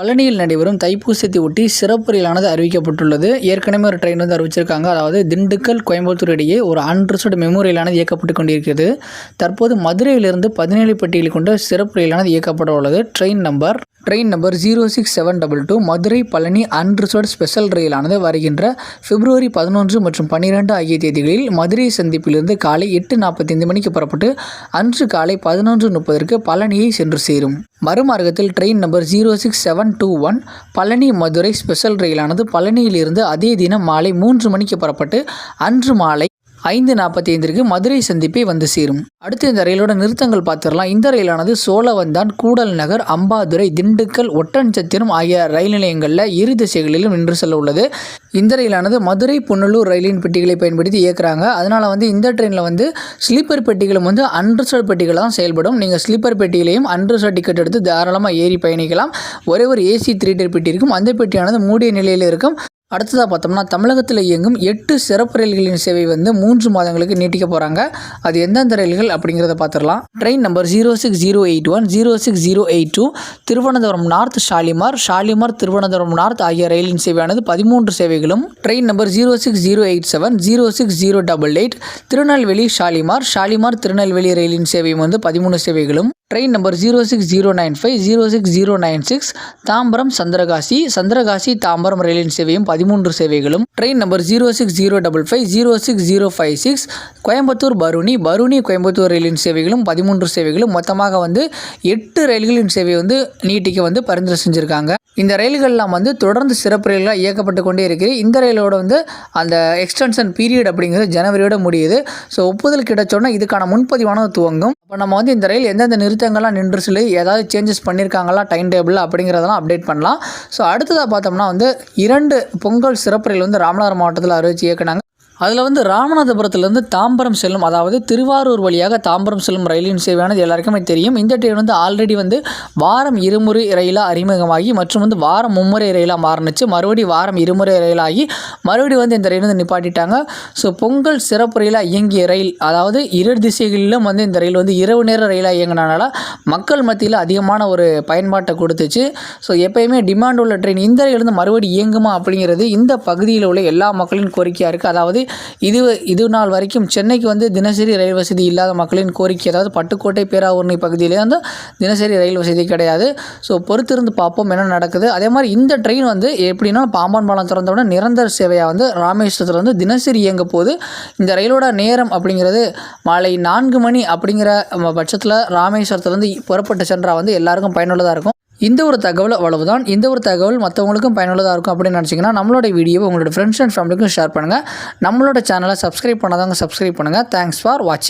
பழனியில் நடைபெறும் தைப்பூசத்தை ஒட்டி சிறப்பு ரயிலானது அறிவிக்கப்பட்டுள்ளது. ஏற்கனவே ஒரு ட்ரெயின் வந்து அறிவிச்சிருக்காங்க. அதாவது திண்டுக்கல் கோயம்புத்தூர் இடையே ஒரு அன்ரிசர்வ்டு மெமு ரயிலானது இயக்கப்பட்டு கொண்டிருக்கிறது. தற்போது மதுரையிலிருந்து பதினேழு பட்டியலை கொண்ட சிறப்பு ரயிலானது இயக்கப்பட உள்ளது. Train number train number zero six seven double two Madurai Palani unreserved special ரயிலானது வருகின்ற பிப்ரவரி பதினொன்று மற்றும் பன்னிரெண்டு ஆகிய தேதிகளில் மதுரை சந்திப்பிலிருந்து காலை எட்டு நாற்பத்தைந்து மணிக்கு புறப்பட்டு அன்று காலை பதினொன்று முப்பதற்கு பழனியை சென்று சேரும். மறுமார்க்கத்தில் train number zero six seven two one Palani Madurai special ரயிலானது பழனியிலிருந்து அதே தினம் மாலை மூன்று மணிக்கு புறப்பட்டு அன்று மாலை ஐந்து நாற்பத்தி ஐந்திற்கு மதுரை சந்திப்பை வந்து சேரும். அடுத்து இந்த ரயிலோட நிறுத்தங்கள் பார்த்துடலாம். இந்த ரயிலானது சோழவந்தான் கூடல் நகர் அம்பாதுரை திண்டுக்கல் ஒட்டன்சத்திரம் ஆகிய ரயில் நிலையங்களில் இரு திசைகளிலும் நின்று செல்ல உள்ளது. இந்த ரயிலானது மதுரை புன்னலூர் ரயிலின் பெட்டிகளை பயன்படுத்தி இயக்குறாங்க. அதனால் வந்து இந்த ட்ரெயினில் வந்து ஸ்லீப்பர் பெட்டிகளும் வந்து அன்ரிசர்வ் பெட்டிகள் தான் செயல்படும். நீங்கள் ஸ்லீப்பர் பெட்டியிலையும் அன்ரிசர்வ் டிக்கெட் எடுத்து தாராளமாக ஏறி பயணிக்கலாம். ஒரே ஒரு ஏசி த்ரீ டயர் பெட்டி இருக்கும். அந்த பெட்டியானது மூடிய நிலையில் இருக்கும். அடுத்ததாக பார்த்தோம்னா தமிழகத்தில் இயங்கும் எட்டு சிறப்பு ரயில்களின் சேவை வந்து மூன்று மாதங்களுக்கு நீட்டிக்க போகிறாங்க அது எந்தெந்த ரயில்கள் அப்படிங்கிறத பார்த்துடலாம். Train number zero six zero eight one zero six zero eight two Thiruvananthapuram north Shalimar Shalimar Thiruvananthapuram north ஆகிய ரயிலின் சேவையானது பதிமூன்று சேவைகளும். Train number zero six zero eight seven zero six zero double eight Tirunelveli Shalimar Shalimar Tirunelveli ரயிலின் சேவையும் வந்து பதிமூணு சேவைகளும். Train number zero six zero nine five zero six zero nine six Tambaram Santragachi Santragachi Tambaram ரயிலின் சேவையும் பதிமூன்று சேவைகளும். Train number zero six zero double five zero six zero five six Coimbatore Barauni Barauni Coimbatore ரயிலின் சேவைகளும் பதிமூன்று சேவைகளும் மொத்தமாக வந்து எட்டு ரயில்களின் சேவை வந்து நீட்டிக்க வந்து பரிந்துரை செஞ்சுருக்காங்க. இந்த ரயில்கள்லாம் வந்து தொடர்ந்து சிறப்பு ரயில்களாக இயக்கப்பட்டு கொண்டே இருக்குது. இந்த ரயிலோட வந்து அந்த எக்ஸ்டென்ஷன் பீரியட் அப்படிங்கிறது ஜனவரியோட முடியுது. ஸோ ஒப்புதல் கிடைச்சோன்னா இதுக்கான முன்பதிவானது துவங்கும். அப்போ நம்ம வந்து இந்த ரயில் எந்தெந்த நிறுத்தங்கள்லாம் நின்று சொல்லி ஏதாவது சேஞ்சஸ் பண்ணியிருக்காங்களா டைம் டேபிள் அப்படிங்கிறதெல்லாம் அப்டேட் பண்ணலாம். ஸோ அடுத்ததாக பார்த்தோம்னா வந்து இரண்டு பொங்கல் சிறப்பு ரயில் வந்து ராமநாதர் மாவட்டத்தில் அறிவிச்சு இயக்குனாங்க. அதில் வந்து ராமநாதபுரத்துலேருந்து தாம்பரம் செல்லும் அதாவது திருவாரூர் வழியாக தாம்பரம் செல்லும் ரயிலின் சேவையானது எல்லாருக்குமே தெரியும். இந்த ட்ரெயின் வந்து ஆல்ரெடி வந்து வாரம் இருமுறை ரயிலாக அறிமுகமாகி மற்றும் வந்து வாரம் மும்முறை ரயிலாக மாறினுச்சு. மறுபடி வாரம் இருமுறை ரயிலாகி மறுபடியும் வந்து இந்த ரயில் வந்து நிப்பாட்டிட்டாங்க. ஸோ பொங்கல் சிறப்பு ரயிலாக இயங்கிய ரயில் அதாவது இரு திசைகளிலும் வந்து இந்த ரயில் வந்து இரவு நேர ரயிலாக இயங்கினால மக்கள் மத்தியில் அதிகமான ஒரு பயன்பாட்டை கொடுத்துச்சு. ஸோ எப்பயுமே டிமாண்ட் உள்ள ட்ரெயின் இந்த ரயில் வந்து மறுபடி இயங்குமா அப்படிங்கிறது இந்த பகுதியில் உள்ள எல்லா மக்களின் கோரிக்கையாக இருக்குது அதாவது இது இது நாள் வரைக்கும் சென்னைக்கு வந்து தினசரி ரயில் வசதி இல்லாத மக்களின் கோரிக்கை அதாவது பட்டுக்கோட்டை பேராவூர்ணி பகுதியிலே வந்து தினசரி ரயில் வசதி கிடையாது. ஸோ பொறுத்திருந்து பார்ப்போம் என்ன நடக்குது. அதே மாதிரி இந்த ட்ரெயின் வந்து எப்படின்னா பாம்பான் பாலம் திறந்தவுடன் நிரந்தர சேவையாக வந்து ராமேஸ்வரத்தில் வந்து தினசரி இயங்க போது இந்த ரயிலோட நேரம் அப்படிங்கிறது மாலை நான்கு மணி அப்படிங்கிற பட்சத்தில் ராமேஸ்வரத்துலேருந்து புறப்பட்டு சென்றால் வந்து எல்லாருக்கும் பயனுள்ளதாக இருக்கும். இந்த ஒரு தகவல் அவ்வளவுதான். இந்த ஒரு தகவல் மற்றவங்களுக்கும் பயனுள்ளதாக இருக்கும் அப்படின்னு நினச்சிங்கன்னா நம்மளோட வீடியோவை உங்களோட ஃப்ரெண்ட்ஸ் அண்ட் ஃபேமிலிக்கும் ஷேர் பண்ணுங்கள் நம்மளோட சேனலை சப்ஸ்கிரைப் பண்ணாதவங்க சப்ஸ்கிரைப் பண்ணுங்கள் தேங்க்ஸ் ஃபார் வாட்சிங்